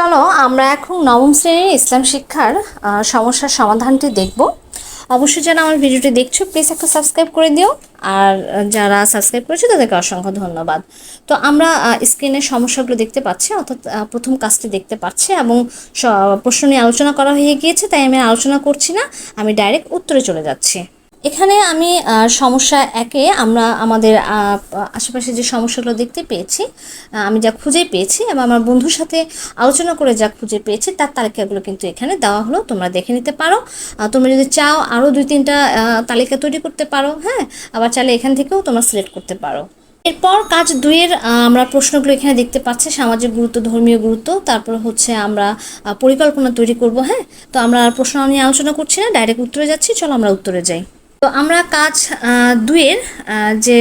চলো, আমরা এখন নবম শ্রেণির ইসলাম শিক্ষার সমস্যার সমাধানটি দেখব। অবশ্যই যারা আমার ভিডিওটি দেখছ প্লিজ একটা সাবস্ক্রাইব করে দিও। আর যারা সাবস্ক্রাইব করেছ, তাদেরকে অসংখ্য ধন্যবাদ। তো আমরা স্ক্রিনে সমস্যাগুলো দেখতে পাচ্ছি, অর্থাৎ প্রথম কাজটি দেখতে পাচ্ছি এবং প্রশ্ন নিয়ে আলোচনা করা হয়ে গিয়েছে, তাই আমি আলোচনা করছি না, আমি ডাইরেক্ট উত্তরে চলে যাচ্ছি। এখানে আমি সমস্যা একে আমরা আমাদের আশেপাশে যে সমস্যাগুলো দেখতে পেয়েছি আমি যা খুঁজে পেয়েছি এবং আমার বন্ধুর সাথে আলোচনা করে যা খুঁজে পেয়েছি, তার তালিকাগুলো কিন্তু এখানে দেওয়া হলো, তোমরা দেখে নিতে পারো। তোমরা যদি চাও আরও দুই তিনটা তালিকা তৈরি করতে পারো হ্যাঁ? আবার চাইলে এখান থেকেও তোমরা সিলেক্ট করতে পারো। এরপর কাজ দুইয়ের আমরা প্রশ্নগুলো এখানে দেখতে পাচ্ছি, সামাজিক গুরুত্ব, ধর্মীয় গুরুত্ব, তারপর হচ্ছে আমরা পরিকল্পনা তৈরি করব হ্যাঁ? তো আমরা প্রশ্ন নিয়ে আলোচনা করছি না ডাইরেক্ট উত্তরে যাচ্ছি, চলো আমরা উত্তরে যাই। তো আমরা কাজ আহ, দুইয়ের যে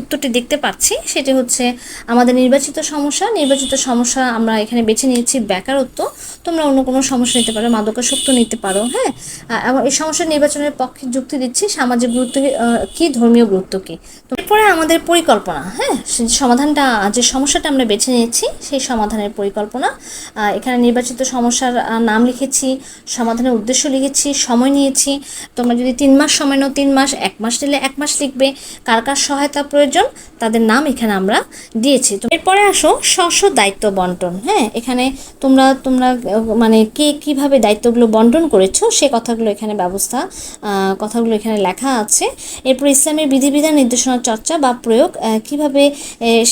উত্তরটি দেখতে পাচ্ছি সেটি হচ্ছে আমাদের নির্বাচিত সমস্যা। নির্বাচিত সমস্যা আমরা এখানে বেছে নিয়েছি বেকারত্ব। তোমরা অন্য কোনো সমস্যা নিতে পারো মাদকাসক্ত নিতে পারো হ্যাঁ? এবং এই সমস্যা নির্বাচনের পক্ষে যুক্তি দিচ্ছি সামাজিক গুরুত্ব কি, ধর্মীয় গুরুত্ব কি? এরপরে আমাদের পরিকল্পনা হ্যাঁ? সমাধানটা যে সমস্যাটা আমরা বেছে নিয়েছি সেই সমাধানের পরিকল্পনা। এখানে নির্বাচিত সমস্যার নাম লিখেছি সমাধানের উদ্দেশ্য লিখেছি সময় নিয়েছি। তোমরা যদি তিন মাস সময় নাও তিন মাস, এক মাস নিলে এক মাস লিখবে। কার কার সহায়তা প্রয়োজন, তাদের নাম এখানে আমরা দিয়েছি। তো এরপরে আসো স্ব দায়িত্ব বন্টন। হ্যাঁ এখানে তোমরা তোমরা মানে কে কীভাবে দায়িত্বগুলো বন্টন করেছ, সে কথাগুলো এখানে ব্যবস্থা কথাগুলো এখানে লেখা আছে। এরপর ইসলামের বিধিবিধান, নির্দেশনা, চর্চা বা প্রয়োগ কীভাবে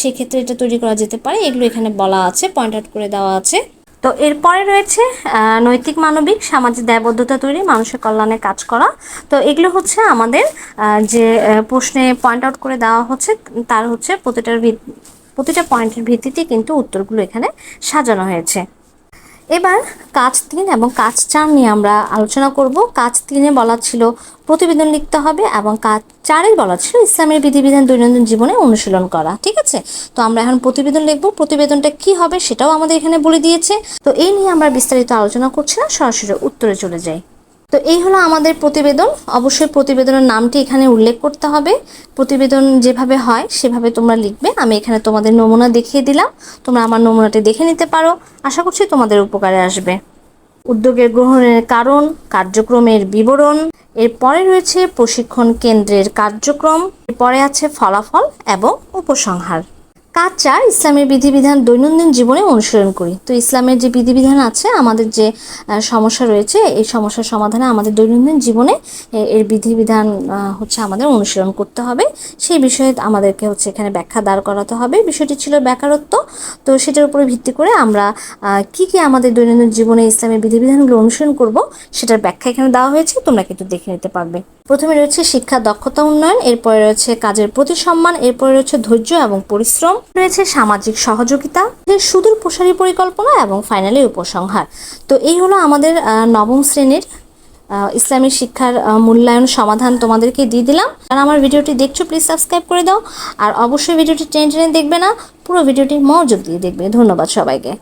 সেক্ষেত্রে এটা তৈরি করা যেতে পারে, এগুলো এখানে বলা আছে পয়েন্ট আউট করে দেওয়া আছে। তো এরপরে রয়েছে নৈতিক, মানবিক, সামাজিক দায়বদ্ধতা তৈরি, মানুষের কল্যাণে কাজ করা। তো এগুলো হচ্ছে আমাদের যে প্রশ্নে পয়েন্ট আউট করে দেওয়া হচ্ছে, তার হচ্ছে প্রতিটার প্রতিটা পয়েন্টের ভিত্তিতে কিন্তু উত্তরগুলো এখানে সাজানো হয়েছে। এবার কাজ তিন এবং কাজ চার নিয়ে আমরা আলোচনা করব। কাজ তিনে বলা ছিল প্রতিবেদন লিখতে হবে এবং কাজ চারে বলা ছিল ইসলামের বিধিবিধান দৈনন্দিন জীবনে অনুশীলন করা, ঠিক আছে? তো আমরা এখন প্রতিবেদন লিখব। প্রতিবেদনটা কি হবে সেটাও আমাদের এখানে বলে দিয়েছে। তো এই নিয়ে আমরা বিস্তারিত আলোচনা করছি না, সরাসরি উত্তরে চলে যাই। তো এই হলো আমাদের প্রতিবেদন। অবশ্যই প্রতিবেদনের নামটি এখানে উল্লেখ করতে হবে। প্রতিবেদন যেভাবে হয়, সেভাবে তোমরা লিখবে। আমি এখানে তোমাদের নমুনা দেখিয়ে দিলাম। তোমরা আমার নমুনাটি দেখে নিতে পারো। আশা করছি তোমাদের উপকারে আসবে। উদ্যোগের গ্রহণের কারণ, কার্যক্রমের বিবরণ, এরপরে রয়েছে প্রশিক্ষণ কেন্দ্রের কার্যক্রম, এরপরে আছে ফলাফল এবং উপসংহার। কাজ চার ইসলামের বিধিবিধান দৈনন্দিন জীবনে অনুসরণ করি। তো ইসলামের যে বিধিবিধান আছে, আমাদের যে সমস্যা রয়েছে, এই সমস্যার সমাধানে আমাদের দৈনন্দিন জীবনে এর বিধিবিধান হচ্ছে আমাদের অনুসরণ করতে হবে। সেই বিষয়ে আমাদেরকে হচ্ছে এখানে ব্যাখ্যা দাঁড় করাতে হবে। বিষয়টি ছিল বেকারত্ব। তো সেটার উপরে ভিত্তি করে আমরা কি কি আমাদের দৈনন্দিন জীবনে ইসলামের বিধিবিধানগুলো অনুসরণ করব, সেটার ব্যাখ্যা এখানে দেওয়া হয়েছে, তোমরা কিন্তু দেখে নিতে পারবে। প্রথমে রয়েছে শিক্ষা দক্ষতা উন্নয়ন, এরপরে রয়েছে কাজের প্রতি সম্মান, এরপরে রয়েছে ধৈর্য এবং পরিশ্রম, রয়েছে সামাজিক সহযোগিতা সুদূর প্রসারী পরিকল্পনা এবং ফাইনালি উপসংহার। তো এই হলো আমাদের নবম শ্রেণির ইসলামী শিক্ষার মূল্যায়ন সমাধান তোমাদেরকে দিয়ে দিলাম। আর আমার ভিডিওটি দেখছ প্লিজ সাবস্ক্রাইব করে দাও। আর অবশ্যই ভিডিওটি টেনে টেনে দেখবে না, পুরো ভিডিওটি মনোযোগ দিয়ে দেখবে। ধন্যবাদ সবাইকে।